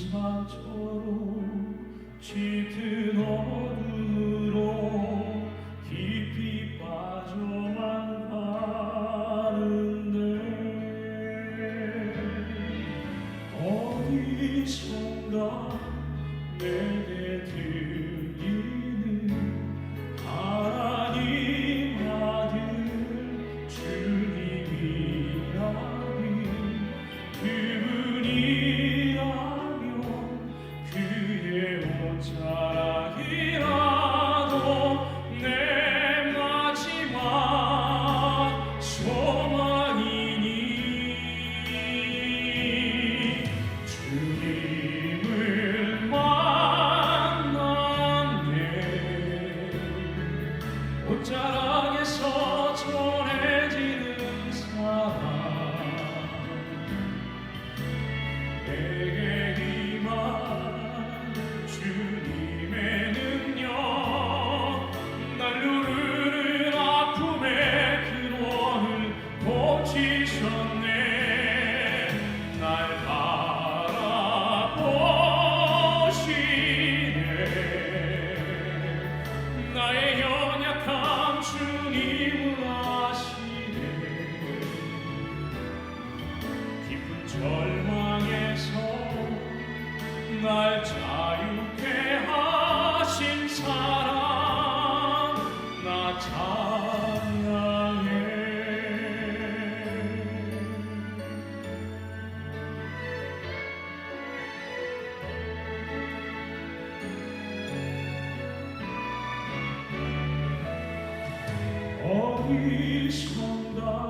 천사처럼 짙은 언어로 깊이 빠져만 가는데 어디선가 내게 들 약함 주님, 아시네 깊은 절망에서 날 자유케 하신 사랑 나 자. dich und dein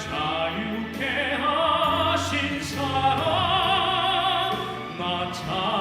자유케 하신 사랑 나 참.